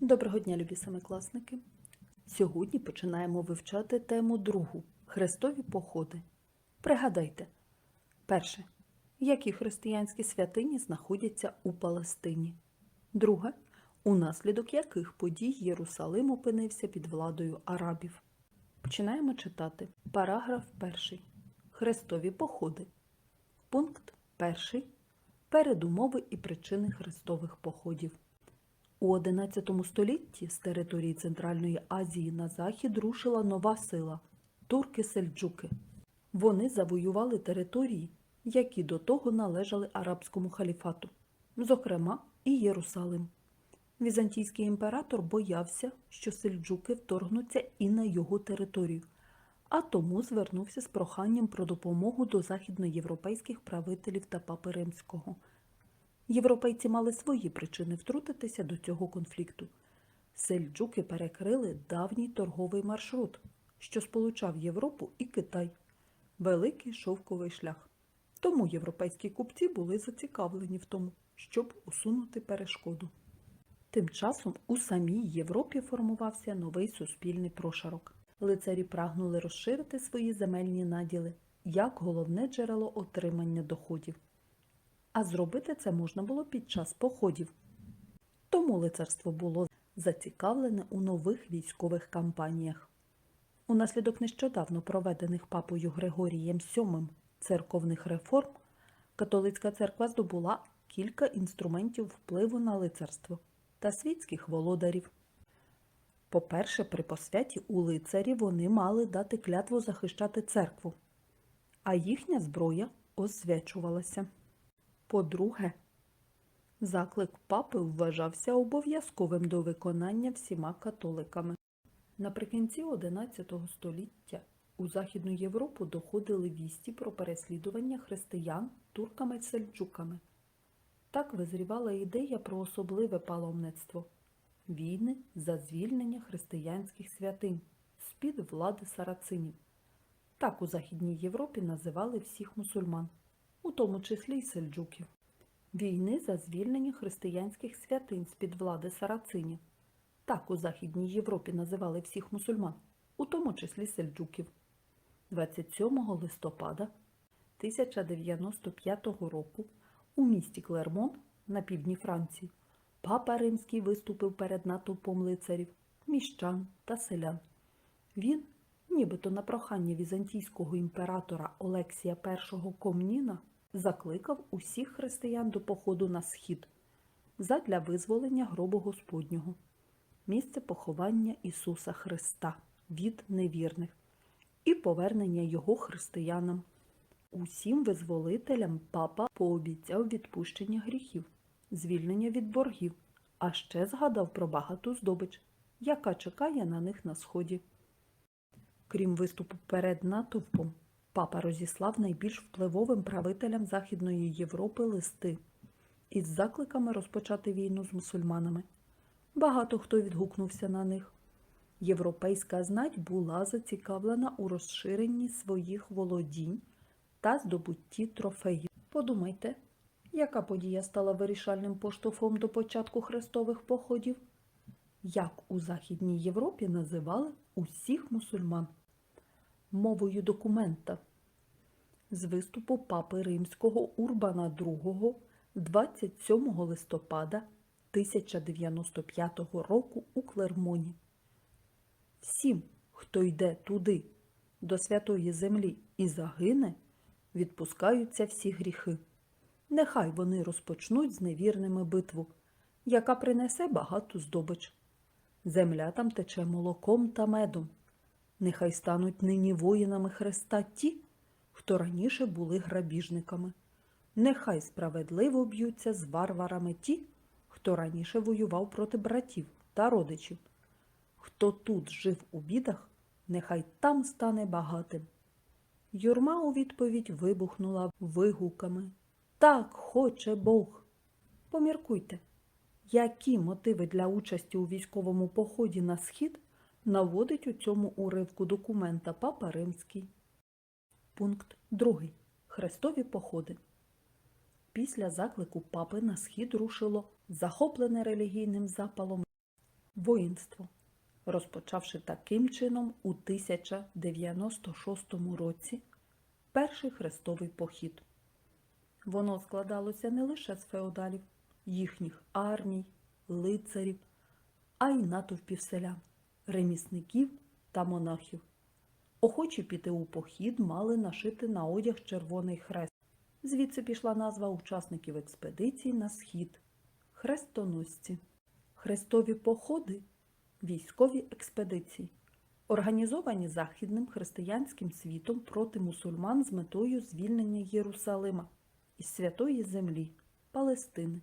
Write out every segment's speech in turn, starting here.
Доброго дня, любі семикласники! Сьогодні починаємо вивчати тему другу Хрестові походи. Пригадайте, перше. Які християнські святині знаходяться у Палестині? Друге. Унаслідок яких подій Єрусалим опинився під владою арабів? Починаємо читати. Параграф перший. Хрестові походи. Пункт перший. Передумови і причини хрестових походів. У XI столітті з території Центральної Азії на захід рушила нова сила турки-сельджуки. Вони завоювали території, які до того належали арабському халіфату, зокрема і Єрусалим. Візантійський імператор боявся, що сельджуки вторгнуться і на його територію, а тому звернувся з проханням про допомогу до західноєвропейських правителів та папи римського. Європейці мали свої причини втрутитися до цього конфлікту. Сельджуки перекрили давній торговий маршрут, що сполучав Європу і Китай, великий шовковий шлях. Тому європейські купці були зацікавлені в тому, щоб усунути перешкоду. Тим часом у самій Європі формувався новий суспільний прошарок. Лицарі прагнули розширити свої земельні наділи як головне джерело отримання доходів а зробити це можна було під час походів. Тому лицарство було зацікавлене у нових військових кампаніях. Унаслідок нещодавно проведених папою Григорієм VII церковних реформ католицька церква здобула кілька інструментів впливу на лицарство та світських володарів. По-перше, при посвяті у лицарі вони мали дати клятву захищати церкву, а їхня зброя освячувалася. По-друге, заклик папи вважався обов'язковим до виконання всіма католиками. Наприкінці XI століття у Західну Європу доходили вісті про переслідування християн турками-сельджуками. Так визрівала ідея про особливе паломництво війни за звільнення християнських святинь з-під влади сарацинів. Так у Західній Європі називали всіх мусульман у тому числі й сельджуків. Війни за звільнення християнських святинь з-під влади сарацинів. Так у Західній Європі називали всіх мусульман, у тому числі сельджуків. 27 листопада 1095 року у місті Клермон на півдні Франції папа Римський виступив перед натовпом лицарів, міщан та селян. Він, нібито на прохання візантійського імператора Олексія І Комніна, закликав усіх християн до походу на схід задля визволення гробу Господнього, місце поховання Ісуса Христа від невірних і повернення Його християнам. Усім визволителям папа пообіцяв відпущення гріхів, звільнення від боргів, а ще згадав про багату здобич, яка чекає на них на сході. Крім виступу перед натовпом, папа розіслав найбільш впливовим правителям Західної Європи листи із закликами розпочати війну з мусульманами. Багато хто відгукнувся на них. Європейська знать була зацікавлена у розширенні своїх володінь та здобутті трофеїв. Подумайте, яка подія стала вирішальним поштовхом до початку хрестових походів? Як у Західній Європі називали усіх мусульман? Мовою документа з виступу папи римського Урбана II 27 листопада 1095 року у Клермоні. Всім, хто йде туди, до святої землі і загине, відпускаються всі гріхи. Нехай вони розпочнуть з невірними битву, яка принесе багату здобич. Земля там тече молоком та медом. Нехай стануть нині воїнами Христа ті, хто раніше були грабіжниками. Нехай справедливо б'ються з варварами ті, хто раніше воював проти братів та родичів. Хто тут жив у бідах, нехай там стане багатим. Юрма у відповідь вибухнула вигуками. Так хоче Бог. Поміркуйте, які мотиви для участі у військовому поході на схід наводить у цьому уривку документа Папа Римський. Пункт 2. Хрестові походи. Після заклику папи на схід рушило захоплене релігійним запалом воїнство, розпочавши таким чином у 1096 році перший хрестовий похід. Воно складалося не лише з феодалів, їхніх армій, лицарів, а й натовпів селян, ремісників та монахів. Охочі піти у похід мали нашити на одяг червоний хрест. Звідси пішла назва учасників експедицій на схід хрестоносці. Хрестові походи військові експедиції, організовані західним християнським світом проти мусульман з метою звільнення Єрусалима із святої землі Палестини.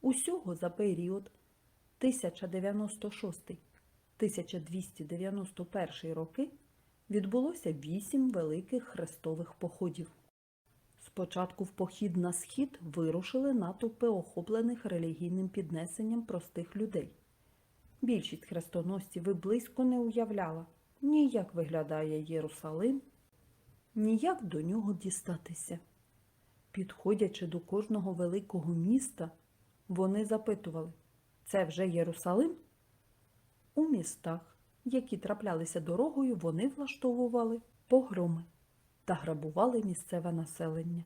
Усього за період 1096-1291 роки відбулося вісім великих хрестових походів. Спочатку в похід на схід вирушили натовпи охоплених релігійним піднесенням простих людей. Більшість хрестоносців і близько не уявляла, ні як виглядає Єрусалим, ні як до нього дістатися. Підходячи до кожного великого міста, вони запитували це вже Єрусалим? У містах, які траплялися дорогою, вони влаштовували погроми та грабували місцеве населення.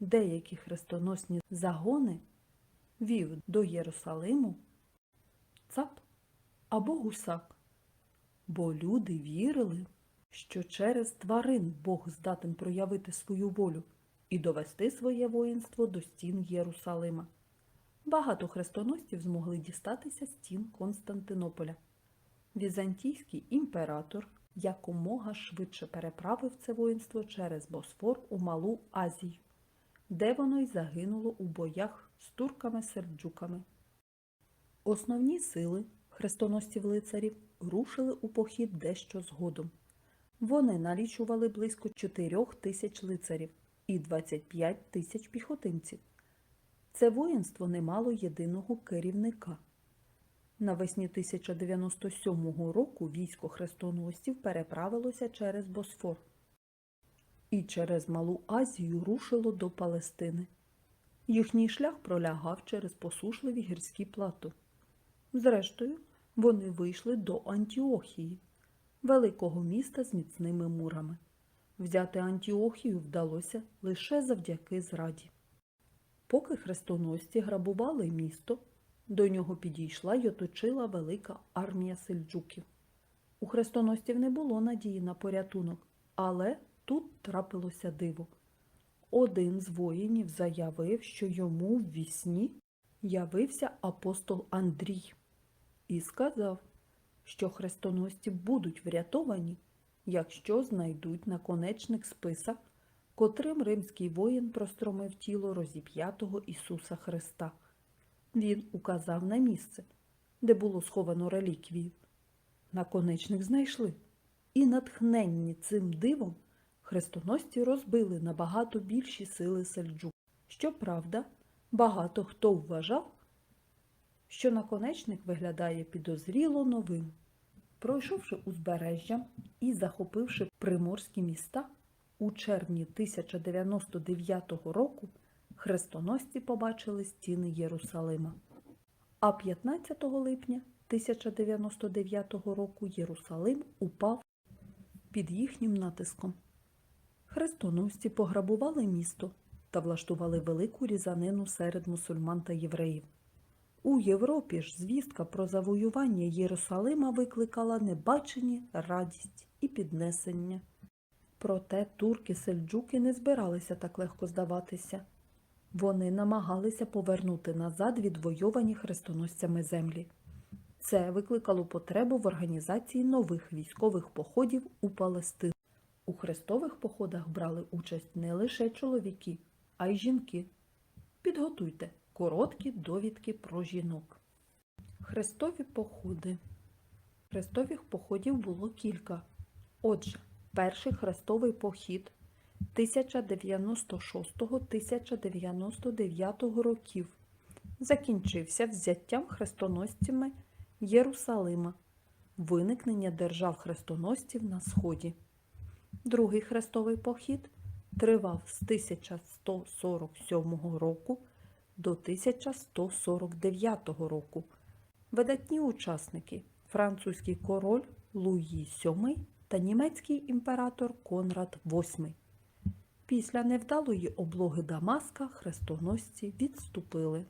Деякі хрестоносні загони вів до Єрусалиму цап або гусак, бо люди вірили, що через тварин Бог здатен проявити свою волю і довести своє воїнство до стін Єрусалима. Багато хрестоносців змогли дістатися стін Константинополя. Візантійський імператор якомога швидше переправив це воїнство через Босфор у Малу Азію, де воно й загинуло у боях з турками-серджуками. Основні сили хрестоносців лицарів рушили у похід дещо згодом. Вони налічували близько 4 тисяч лицарів і 25 тисяч піхотинців. Це воїнство не мало єдиного керівника. Навесні 1097 року військо хрестоносців переправилося через Босфор і через Малу Азію рушило до Палестини. Їхній шлях пролягав через посушливі гірські плато. Зрештою, вони вийшли до Антіохії, великого міста з міцними мурами. Взяти Антіохію вдалося лише завдяки зраді. Поки хрестоносці грабували місто, до нього підійшла й оточила велика армія сельджуків. У хрестоносців не було надії на порятунок, але тут трапилося диво. Один з воїнів заявив, що йому в вісні явився апостол Андрій і сказав, що хрестоносці будуть врятовані, якщо знайдуть наконечник списа, котрим римський воїн простромив тіло розіп'ятого Ісуса Христа. Він указав на місце, де було сховано реліквію. Наконечник знайшли, і, натхненні цим дивом, хрестоносці розбили набагато більші сили сельджук. Щоправда, багато хто вважав, що наконечник виглядає підозріло новим. Пройшовши узбережжям і захопивши приморські міста, у червні 1099 року хрестоносці побачили стіни Єрусалима. А 15 липня 1099 року Єрусалим упав під їхнім натиском. Хрестоносці пограбували місто та влаштували велику різанину серед мусульман та євреїв. У Європі ж звістка про завоювання Єрусалима викликала небачені радість і піднесення. Проте турки-сельджуки не збиралися так легко здаватися. Вони намагалися повернути назад відвойовані хрестоносцями землі. Це викликало потребу в організації нових військових походів у Палестину. У хрестових походах брали участь не лише чоловіки, а й жінки. Підготуйте короткі довідки про жінок. Хрестові походи. Хрестових походів було кілька. Отже, перший хрестовий похід 1096-1099 років закінчився взяттям хрестоносцями Єрусалима, виникнення держав хрестоносців на Сході. Другий хрестовий похід тривав з 1147 року до 1149 року. Видатні учасники французький король Луї VII та німецький імператор Конрад VIII. Після невдалої облоги Дамаска хрестоносці відступили.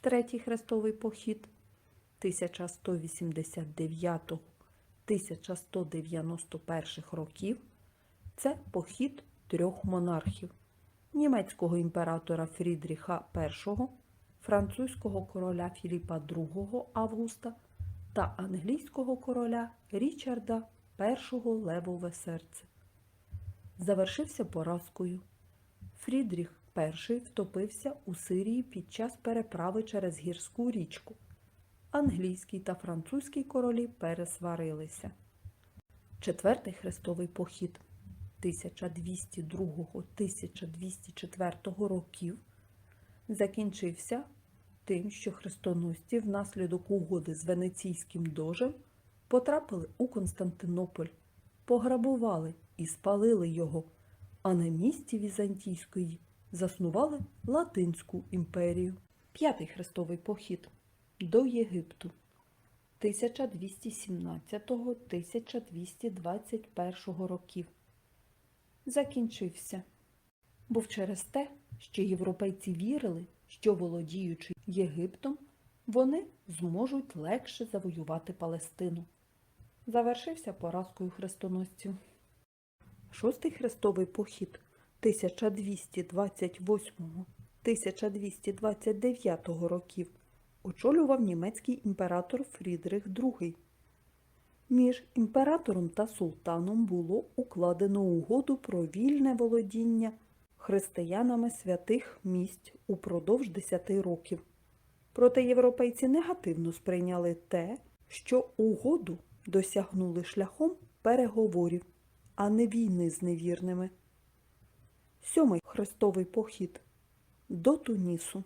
Третій хрестовий похід 1189-1191 років це похід трьох монархів німецького імператора Фрідріха І, французького короля Філіпа II Августа та англійського короля Річарда І Левове серце. Завершився поразкою. Фрідріх І втопився у Сирії під час переправи через гірську річку. Англійський та французький королі пересварилися. Четвертий хрестовий похід 1202-1204 років закінчився тим, що хрестоносці внаслідок угоди з венеційським дожем потрапили у Константинополь, пограбували і спалили його, а на місці Візантійської заснували Латинську імперію. П'ятий хрестовий похід до Єгипту 1217-1221 років закінчився. Був через те, що європейці вірили, що володіючи Єгиптом, вони зможуть легше завоювати Палестину. Завершився поразкою хрестоносців. Шостий хрестовий похід 1228-1229 років очолював німецький імператор Фрідрих II. Між імператором та султаном було укладено угоду про вільне володіння християнами святих місць упродовж десяти років. Проте європейці негативно сприйняли те, що угоду досягнули шляхом переговорів, а не війни з невірними. Сьомий хрестовий похід до Тунісу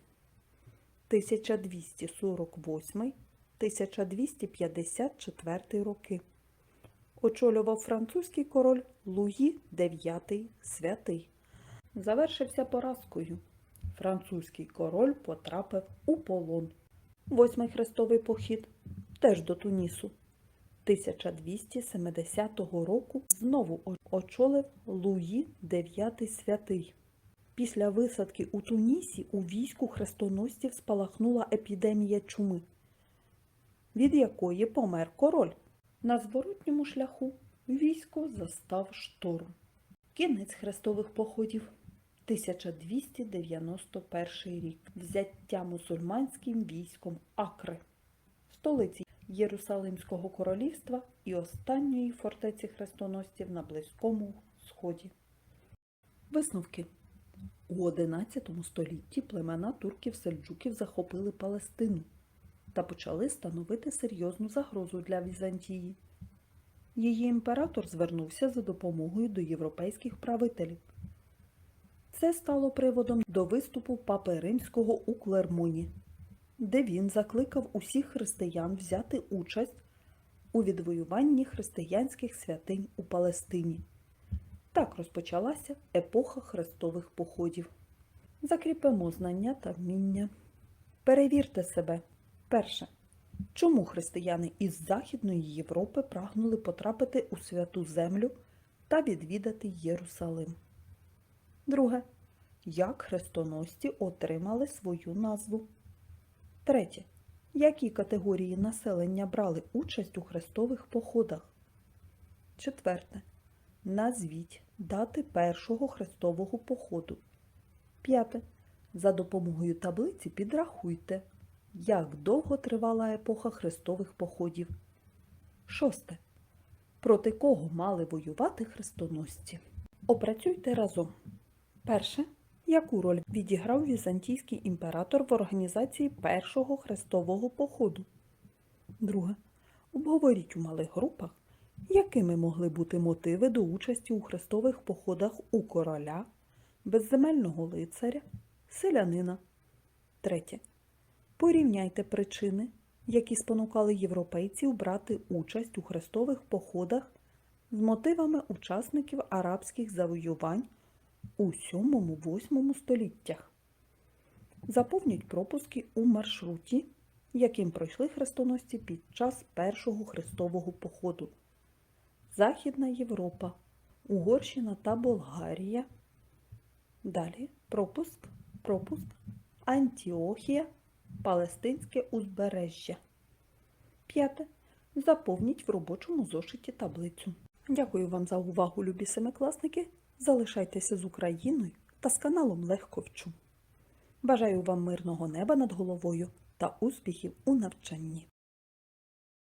1248 1254 роки. Очолював французький король Луї IX святий. Завершився поразкою. Французький король потрапив у полон. Восьмий хрестовий похід теж до Тунісу. 1270 року знову очолив Луї IX святий. Після висадки у Тунісі у війську хрестоносців спалахнула епідемія чуми від якої помер король. На зворотньому шляху військо застав шторм. Кінець хрестових походів 1291 рік. Взяття мусульманським військом Акри, столиці Єрусалимського королівства і останньої фортеці хрестоносців на Близькому Сході. Висновки у XI столітті племена турків-сельджуків захопили Палестину та почали становити серйозну загрозу для Візантії. Її імператор звернувся за допомогою до європейських правителів. Це стало приводом до виступу папи Римського у Клермоні, де він закликав усіх християн взяти участь у відвоюванні християнських святинь у Палестині. Так розпочалася епоха хрестових походів. Закріпимо знання та вміння. Перевірте себе. Перше. Чому християни із Західної Європи прагнули потрапити у святу землю та відвідати Єрусалим? Друге. Як хрестоносці отримали свою назву? Третє. Які категорії населення брали участь у хрестових походах? Четверте. Назвіть дати першого хрестового походу. П'яте. За допомогою таблиці підрахуйте як довго тривала епоха хрестових походів. Шосте. Проти кого мали воювати хрестоносці? Опрацюйте разом. Перше. Яку роль відіграв візантійський імператор в організації першого хрестового походу? Друге. Обговоріть у малих групах, якими могли бути мотиви до участі у хрестових походах у короля, безземельного лицаря, селянина. Третє. Порівняйте причини, які спонукали європейців брати участь у хрестових походах з мотивами учасників арабських завоювань у 7-8 століттях. Заповніть пропуски у маршруті, яким пройшли хрестоносці під час першого хрестового походу. Західна Європа, Угорщина та Болгарія. Далі пропуск, пропуск, Антіохія, Палестинське узбережжя. П'яте. Заповніть в робочому зошиті таблицю. Дякую вам за увагу, любі семикласники. Залишайтеся з Україною та з каналом Легко вчу. Бажаю вам мирного неба над головою та успіхів у навчанні.